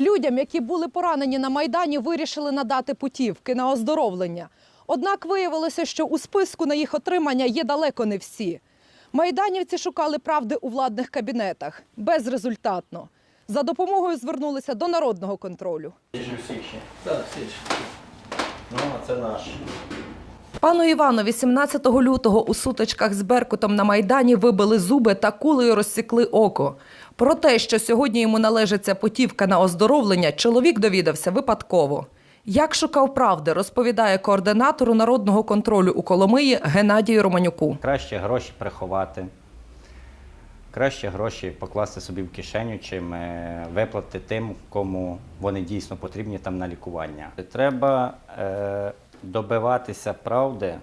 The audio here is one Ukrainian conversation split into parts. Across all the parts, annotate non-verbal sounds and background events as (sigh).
Людям, які були поранені на майдані, вирішили надати путівки на оздоровлення. Однак виявилося, що у списку на їх отримання є далеко не всі. Майданівці шукали правди у владних кабінетах безрезультатно. За допомогою звернулися до народного контролю. Так. Ну, а це наш. Пану Івану 18 лютого у сутичках з Беркутом на Майдані вибили зуби та кулею розсікли око. Про те, що сьогодні йому належиться путівка на оздоровлення, чоловік довідався випадково. Як шукав правди, розповідає координатору народного контролю у Коломиї Геннадію Романюку. Краще гроші приховати. Краще гроші покласти собі в кишеню, чим е, виплатити тим, кому вони дійсно потрібні там на лікування. Треба е, добиватися правди,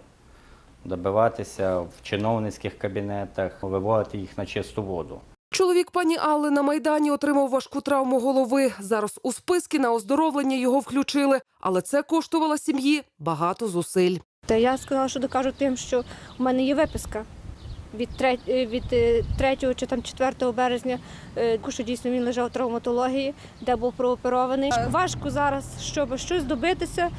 добиватися в чиновницьких кабінетах, виводити їх на чисту воду. Чоловік пані Алли на майдані отримав важку травму голови. Зараз у списки на оздоровлення його включили, але це коштувало сім'ї багато зусиль. Та я сказала, що докажу тим, що в мене є виписка від 3, від е, 3 чи там 4 березня, е, що дійсно він лежав в травматології, де був прооперований. Важко зараз, щоб щось добитися.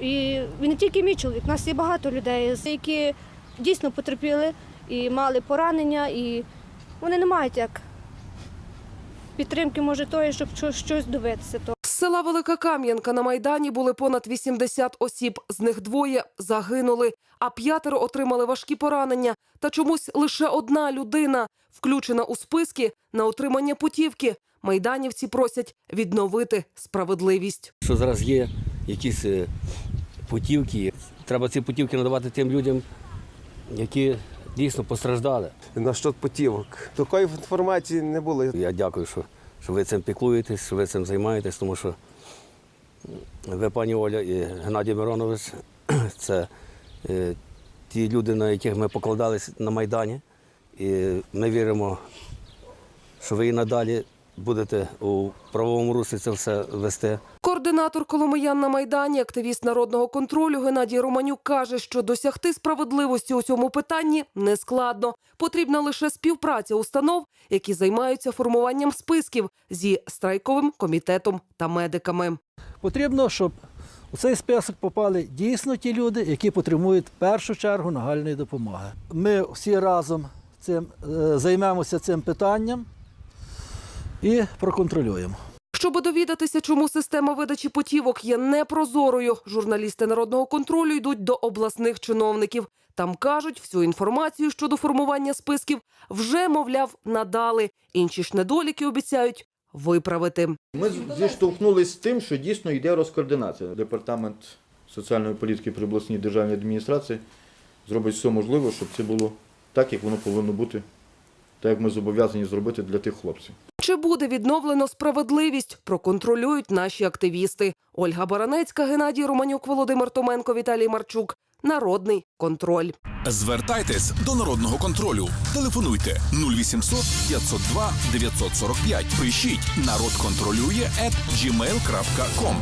І він не тільки мій чоловік, у нас є багато людей, які дійсно потерпіли і мали поранення, і вони не мають як підтримки, може, тої, щоб щось добитися. Села Велика Кам'янка на майдані були понад 80 осіб. З них двоє загинули, а п'ятеро отримали важкі поранення. Та чомусь лише одна людина включена у списки на отримання путівки. Майданівці просять відновити справедливість. що зараз є якісь е, путівки. Треба ці путівки надавати тим людям, які дійсно постраждали. на що путівок. Такої інформації не було. Я дякую, що, що ви цим піклуєтесь, що ви цим займаєтесь, тому що ви, пані Оля і Геннадій Миронович, (clears throat) це е, ті люди, на яких ми покладались на Майдані. І ми віримо, що ви і надалі будете у правовому руслі це все вести. Координатор Коломиян на Майдані, активіст народного контролю Геннадій Романюк каже, що досягти справедливості у цьому питанні нескладно. Потрібна лише співпраця установ, які займаються формуванням списків зі страйковим комітетом та медиками. Потрібно, щоб у цей список попали дійсно ті люди, які потребують в першу чергу нагальної допомоги. Ми всі разом цим, е, займемося цим питанням і проконтролюємо. Щоб довідатися, чому система видачі путівок є непрозорою, журналісти народного контролю йдуть до обласних чиновників. Там кажуть, всю інформацію щодо формування списків вже, мовляв, надали. Інші ж недоліки обіцяють виправити. Ми зіштовхнулися з тим, що дійсно йде розкоординація. Департамент соціальної політики при обласній державній адміністрації зробить все можливе, щоб це було так, як воно повинно бути, так як ми зобов'язані зробити для тих хлопців. Чи буде відновлено справедливість? Проконтролюють наші активісти. Ольга Баранецька, Геннадій Романюк, Володимир Томенко, Віталій Марчук. Народний контроль. Звертайтесь до народного контролю. Телефонуйте 0800 502 945. Пишіть народ контролює gmail.com.